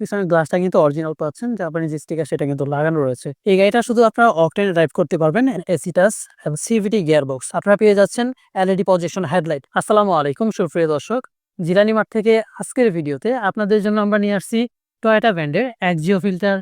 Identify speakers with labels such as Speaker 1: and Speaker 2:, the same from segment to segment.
Speaker 1: পিছনের গ্লাসটা কিন্তু অরিজিনাল পাচ্ছেন জাপানি যে স্টিকার সেটা কিন্তু লাগানো রয়েছে। এই গাড়িটা শুধু আপনারা অকটেন ড্রাইভ করতে পারবেন এসিটাস এবং সিভিটি গিয়ার বক্স আপনারা পেয়ে যাচ্ছেন এলইডি পজিশন হেডলাইট আসসালামু আলাইকুম, সুপ্রিয় দর্শক। জিরানি মাঠ থেকে আজকের ভিডিওতে আপনাদের জন্য আমরা নিয়ে আসছি টয়োটা ব্র্যান্ডের একজিও ফিল্টার।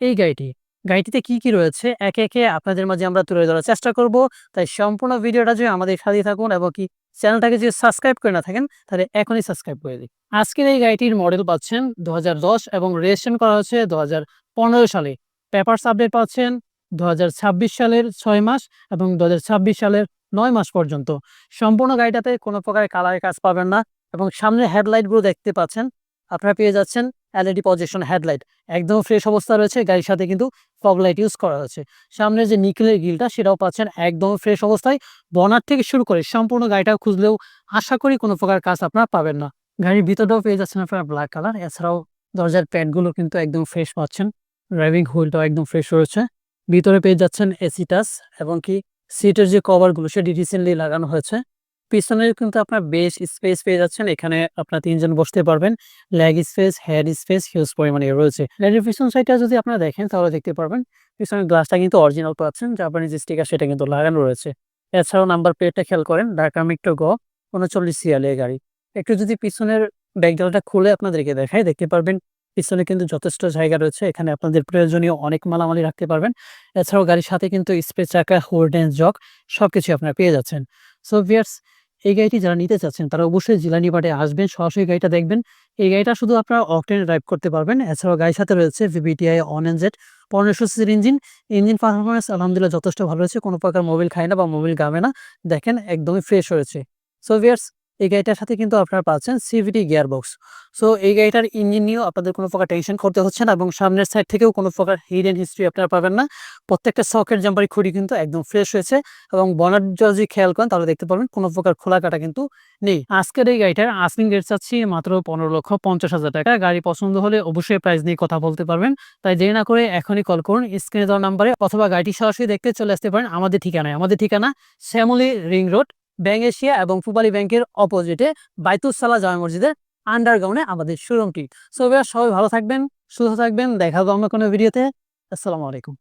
Speaker 1: এই গাড়িটি, গাড়িটিতে কি কি রয়েছে, একে একে আপনাদের মাঝে আমরা তুলে ধরার চেষ্টা করব। তাই সম্পূর্ণ ভিডিওটা যদি আমাদের সাথে থাকুন এবং কি চ্যানেলটাকে যদি সাবস্ক্রাইব করে না থাকেন, তাহলে এখনই সাবস্ক্রাইব করে দিন। আজকের এই গাড়িটির মডেল পাচ্ছেন দু হাজার দশ এবং রেজিস্ট্রেশন করা হচ্ছে দু হাজার পনেরো সালে। পেপারস আপডেট পাচ্ছেন দু হাজার ছাব্বিশ সালের ছয় মাস এবং দু হাজার ছাব্বিশ সালের নয় মাস পর্যন্ত। সম্পূর্ণ গাড়িটাতে কোনো প্রকার কালারের কাজ পাবেন না এবং সামনের হেডলাইটগুলো দেখতে পাচ্ছেন। আপনারা পেয়ে যাচ্ছেন এলইডি পজিশন হেডলাইট একদম ফ্রেশ অবস্থা রয়েছে, গাড়ির সাথে কিন্তু ফগলাইট ইউজ করা হয়েছে। সামনে যে নিকেলের গিলটা সেটাও পাচ্ছেন একদম ফ্রেশ অবস্থায়। বনার থেকে শুরু করে সম্পূর্ণ গাড়িটা খুঁজলেও আশা করি কোনো প্রকার কাজ আপনারা পাবেন না। গাড়ির ভিতরটাও পেয়ে যাচ্ছেন আপনারা ব্ল্যাক কালার এছাড়াও দরজার প্যাডগুলো কিন্তু একদম ফ্রেশ পাচ্ছেন। ড্রাইভিং হুইলটাও একদম ফ্রেশ রয়েছে। ভিতরে পেয়ে যাচ্ছেন এসি টাচ এবং কি সিটের যে কভারগুলো সেটি রিসেন্টলি লাগানো হয়েছে। পিছনে কিন্তু আপনার বেশ স্পেস পেয়ে যাচ্ছেন। এখানে আপনার তিনজন বসতে পারবেন। Leg space, head space, huge পরিমাণে রয়েছে। গাড়ির পিছন সাইডটা যদি আপনারা দেখেন, তাহলে দেখতে পারবেন পিছনের গ্লাসটা কিন্তু অরিজিনাল পাচ্ছেন জাপানি যে স্টিকার সেটা কিন্তু লাগানো রয়েছে। এছাড়াও নাম্বার প্লেটটা খেয়াল করেন, ঢাকা মিক্টো গ, উনচল্লিশ সিয়ালে গাড়ি। একটু যদি পিছনের ব্যাগডালটা খুলে আপনাদেরকে দেখায় দেখতে পারবেন পিছনে কিন্তু যথেষ্ট জায়গা রয়েছে। এখানে আপনাদের প্রয়োজনীয় অনেক মালামালি রাখতে পারবেন। এছাড়াও গাড়ির সাথে কিন্তু স্পেস চাকা হোল্ডেন জগ সবকিছু আপনারা পেয়ে যাচ্ছেন। সো ভিয়ার্স এই গাড়িটি যারা নিতে চাচ্ছেন, তারা অবশ্যই জিলানি পাটে আসবেন, সরাসরি গাড়িটা দেখবেন। এই গাড়িটা শুধু আপনারা অকটেন ড্রাইভ করতে পারবেন। এছাড়াও গাড়ির সাথে রয়েছে ভিভিটিআই অন এন জেড পনেরোশো সিসির ইঞ্জিন। ইঞ্জিন পারফরমেন্স আলহামদুলিল্লাহ যথেষ্ট ভালো রয়েছে, কোনো প্রকার মোবিল খায় না বা মোবিল গামে না। দেখেন, একদমই ফ্রেশ হয়েছে। সো ভিয়ার্স এই গাড়িটার সাথে কিন্তু আপনারা পাচ্ছেন সিভিটি গিয়ার বক্স সো এই গাড়িটার ইঞ্জিন নিয়েও আপনাদের কোনো প্রকার টেনশন করতে হচ্ছে না এবং সামনের সাইড থেকেও কোনো প্রকার হিডেন হিস্ট্রি আপনারা পাবেন না। প্রত্যেকটা সকেট জাম্পারি খুঁড়ি কিন্তু একদম ফ্রেশ হয়েছে এবং বনার যদি খেয়াল করেন তাহলে দেখতে পারবেন কোনো প্রকার খোলা কাটা কিন্তু নেই। আজকের এই গাড়িটার আস্কিং রেট চাচ্ছি মাত্র পনেরো লক্ষ পঞ্চাশ হাজার টাকা। গাড়ি পছন্দ হলে অবশ্যই প্রাইস নিয়ে কথা বলতে পারবেন। তাই দেরি না করে এখনই কল করুন। স্ক্রিনে দেওয়ার নাম্বারে অথবা গাড়িটি সরাসরি দেখতে চলে আসতে পারেন। আমাদের ঠিকানায়। আমাদের ঠিকানা Shyamoli ring road bank Asia এবং পুপালি ব্যাংকের অপোজিটে বাইতুসালা জামা মসজিদের আন্ডারগ্রাউন্ডে আমাদের শোরুমটি সো সবাই ভালো থাকবেন, সুস্থ থাকবেন, দেখা হবে অন্য কোনো ভিডিওতে আসসালামু আলাইকুম।